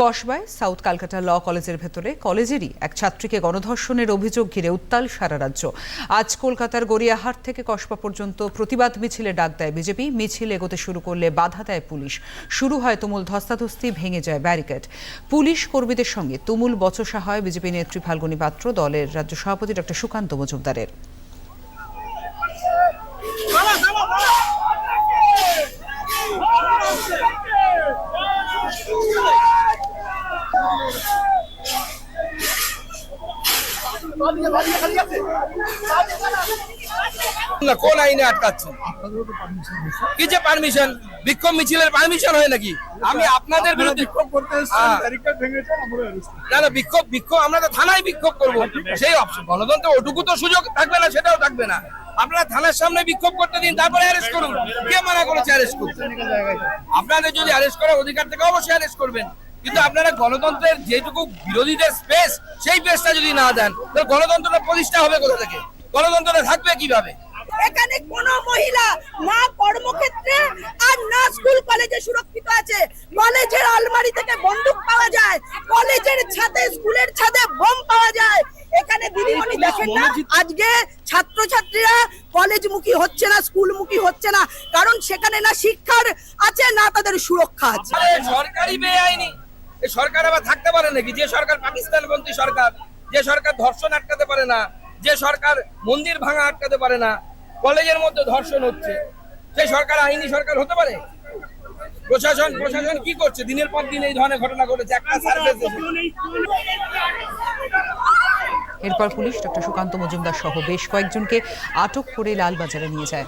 কসবায় south Calcutta ল কলেজের ভেতরে কলেজেরই এক ছাত্রীকে গণধর্ষণের অভিযোগ ঘিরে উত্তাল সারা রাজ্য। আজ কলকাতার গড়িয়াহাট থেকে কসবা পর্যন্ত প্রতিবাদ মিছিলে ডাক দেয় বিজেপি। মিছিল এগোতে শুরু করলে বাধা দেয় পুলিশ। শুরু হয় তুমুল ধস্তাধস্তি, ভেঙে যায় ব্যারিকেড। পুলিশ কর্মীদের সঙ্গে তুমুল বচসা হয় বিজেপি নেত্রী ফাল্গুনী পাত্র। দলের রাজ্য সভাপতি ডক্টর সুকান্ত মজুমদারের। না কোন আইনে আটকাচ্ছেন? কি যে পারমিশন বিক্ষোভ মিছিলের পারমিশন হয় নাকি? আমি আপনাদের বিরুদ্ধে হ্যাঁ। না না বিক্ষোভ বিক্ষোভ আমরা তো থানায় বিক্ষোভ করব। সেই অপশন গণতন্ত্র ওটুকু তো সুযোগ থাকবে না সেটাও থাকবে না। আপনারা থানার সামনে বিক্ষোভ করতে দিন তারপরে অ্যারেস্ট করুন। কে মানা করেছে অ্যারেস্ট করতে? আপনাদের যদি অ্যারেস্ট করার অধিকার থেকে অবশ্যই অ্যারেস্ট করবেন। কিন্তু আপনারা গণতন্ত্রের যেটুকু বিরোধীদের স্পেস সেই স্পেসটা যদি না দেন তাহলে গণতন্ত্রটা প্রতিষ্ঠা হবে কোথা থেকে? গণতন্ত্রটা থাকবে কীভাবে? এখানে কোনো মহিলা না কর্মক্ষেত্রে আর না স্কুল কলেজে সুরক্ষিত আছে। কলেজের আলমারি থেকে বন্দুক পাওয়া যায় কলেজের ছাদে স্কুলের ছাদে বোম পাওয়া যায়। এখানে দিদিমণি দেখেন না? আজকে ছাত্রছাত্রীরা কলেজমুখী হচ্ছে না স্কুলমুখী হচ্ছে না। কারণ সেখানে না শিক্ষার আছে না তাদের সুরক্ষা আছে। সরকারি বেআইনি। এই সরকার আবার থাকতে পারে নাকি? যে সরকার পাকিস্তানপন্থী সরকার, যে সরকার ধর্ষণ আটকাতে পারে না, যে সরকার মন্দির ভাঙা আটকাতে পারে না, কলেজের মধ্যে ধর্ষণ হচ্ছে সেই সরকার আইনি সরকার হতে পারে? প্রশাসন প্রশাসন কি করছে? দিনের পর দিন এই ধরনের ঘটনা ঘটেছে, একটা সার্ভিস এরপর পুলিশ ডক্টর সুকান্ত মজুমদার সহ বেশ কয়েকজনকে আটক করে লালবাজারে নিয়ে যায়।